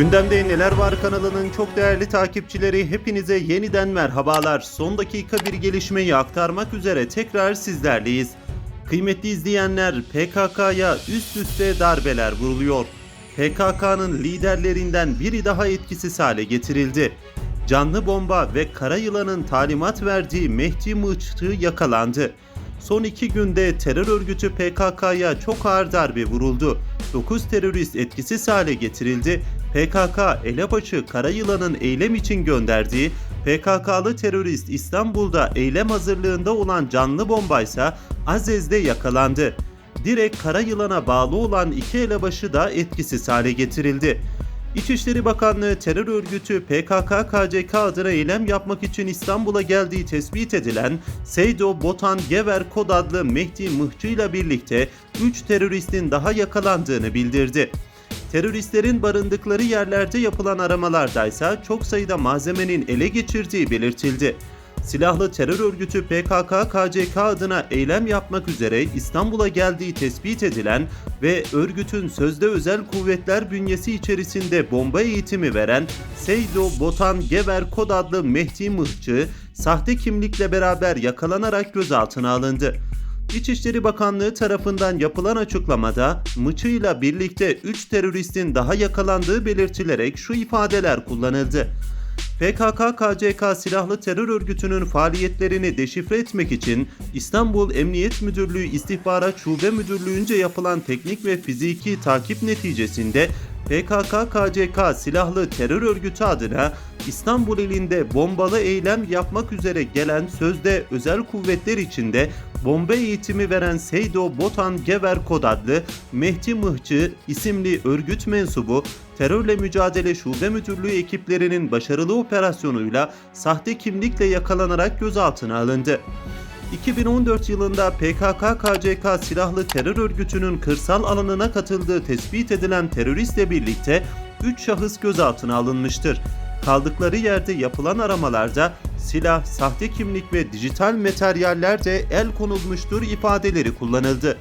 Gündemde Neler Var kanalının çok değerli takipçileri hepinize yeniden merhabalar. Son dakika bir gelişmeyi aktarmak üzere tekrar sizlerleyiz. Kıymetli izleyenler PKK'ya üst üste darbeler vuruluyor. PKK'nın liderlerinden biri daha etkisiz hale getirildi. Canlı bomba ve kara yılanın talimat verdiği Mehdi Mıçtı yakalandı. Son iki günde terör örgütü PKK'ya çok ağır darbe vuruldu. 9 terörist etkisiz hale getirildi. PKK elebaşı Karayılan'ın eylem için gönderdiği PKK'lı terörist İstanbul'da eylem hazırlığında olan canlı bombaysa Azez'de yakalandı. Direkt Karayılan'a bağlı olan iki elebaşı da etkisiz hale getirildi. İçişleri Bakanlığı terör örgütü PKK-KCK adına eylem yapmak için İstanbul'a geldiği tespit edilen Seydo Botan Gever Kod adlı Mehdi Mıhçı ile birlikte 3 teröristin daha yakalandığını bildirdi. Teröristlerin barındıkları yerlerde yapılan aramalardaysa çok sayıda malzemenin ele geçirdiği belirtildi. Silahlı terör örgütü PKK-KCK adına eylem yapmak üzere İstanbul'a geldiği tespit edilen ve örgütün sözde özel kuvvetler bünyesi içerisinde bomba eğitimi veren Seydo Botan Gever Kod adlı Mehdi Mıhçı, sahte kimlikle beraber yakalanarak gözaltına alındı. İçişleri Bakanlığı tarafından yapılan açıklamada Mıçı'yla birlikte 3 teröristin daha yakalandığı belirtilerek şu ifadeler kullanıldı. PKK-KCK silahlı terör örgütünün faaliyetlerini deşifre etmek için İstanbul Emniyet Müdürlüğü İstihbarat Şube Müdürlüğü'nce yapılan teknik ve fiziki takip neticesinde PKK-KCK silahlı terör örgütü adına İstanbul ilinde bombalı eylem yapmak üzere gelen sözde özel kuvvetler içinde bomba eğitimi veren Seydo Botan Gever Kod adlı Mehdi Mıhçı isimli örgüt mensubu terörle mücadele şube müdürlüğü ekiplerinin başarılı operasyonuyla sahte kimlikle yakalanarak gözaltına alındı. 2014 yılında PKK-KCK silahlı terör örgütünün kırsal alanına katıldığı tespit edilen teröristle birlikte 3 şahıs gözaltına alınmıştır. Kaldıkları yerde yapılan aramalarda silah, sahte kimlik ve dijital materyaller de el konulmuştur ifadeleri kullanıldı.